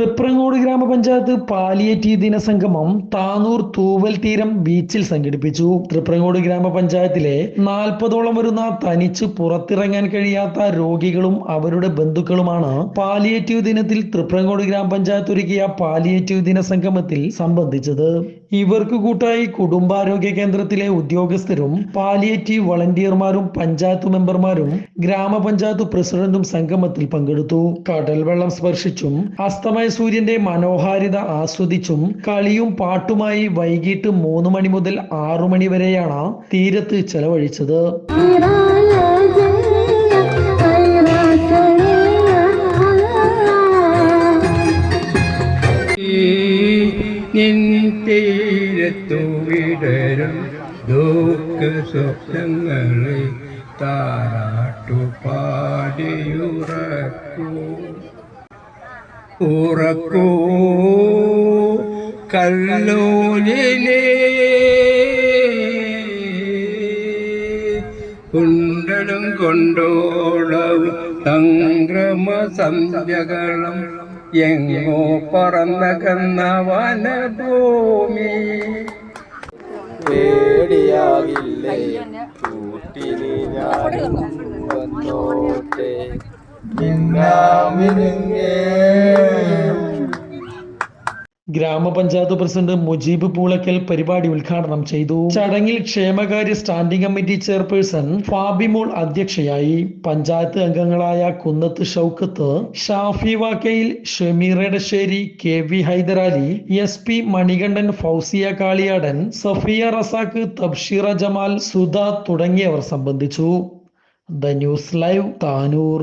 തൃപ്രങ്ങോട് ഗ്രാമപഞ്ചായത്ത് പാലിയേറ്റീവ് ദിന സംഗമം താനൂർ തൂവൽ തീരം ബീച്ചിൽ സംഘടിപ്പിച്ചു. തൃപ്രങ്ങോട് ഗ്രാമപഞ്ചായത്തിലെ നാൽപ്പതോളം വരുന്ന തനിച്ച് പുറത്തിറങ്ങാൻ കഴിയാത്ത രോഗികളും അവരുടെ ബന്ധുക്കളുമാണ് പാലിയേറ്റീവ് ദിനത്തിൽ തൃപ്രങ്ങോട് ഗ്രാമപഞ്ചായത്ത് ഒരുക്കിയ പാലിയേറ്റീവ് ദിന സംഗമത്തിൽ സംബന്ധിച്ചത്. ഇവർക്ക് കൂട്ടായി കുടുംബാരോഗ്യ കേന്ദ്രത്തിലെ ഉദ്യോഗസ്ഥരും പാലിയേറ്റീവ് വളണ്ടിയർമാരും പഞ്ചായത്ത് മെമ്പർമാരും ഗ്രാമപഞ്ചായത്ത് പ്രസിഡന്റും സംഗമത്തിൽ പങ്കെടുത്തു. കടൽ വെള്ളം സ്പർശിച്ചും അസ്തമയ സൂര്യന്റെ മനോഹാരിത ആസ്വദിച്ചും കളിയും പാട്ടുമായി വൈകിട്ട് മൂന്ന് മണി മുതൽ ആറു മണി വരെയാണ് തീരത്ത് ചെലവഴിച്ചത്. നിൻതീരത്തു വിടരും ദുഃഖ സ്വപ്നങ്ങളെ താരാട്ടു പാടിയുറക്കൂ. ഉറക്കൂ. കല്ലോലിലേ കുണ്ടലും കൊണ്ടോളവും സംക്രമ സന്ധ്യകളും എങ്ങോ പറന്നകന്ന വനഭൂമി പേടിയാകില്ലേ? കൂട്ടിന് ഞാനും വന്നോട്ടെ. മിന്നാമിനുങ്ങേ ഗ്രാമപഞ്ചായത്ത് പ്രസിഡന്റ് മുജീബ് പൂളക്കൽ പരിപാടി ഉദ്ഘാടനം ചെയ്തു. ചടങ്ങിൽ ക്ഷേമകാര്യ സ്റ്റാൻഡിംഗ് കമ്മിറ്റി ചെയർപേഴ്സൺ ഫാബിമോൾ അധ്യക്ഷയായി. പഞ്ചായത്ത് അംഗങ്ങളായ Kunnath Shoukath Shafi Vakkayil Shameer Edassery K V Haidarali S P Manikandan Fousiya Kaliyadan Safiya Razak Thabsheera Jamal Sudha തുടങ്ങിയവർ സംബന്ധിച്ചു. The news live Tanur.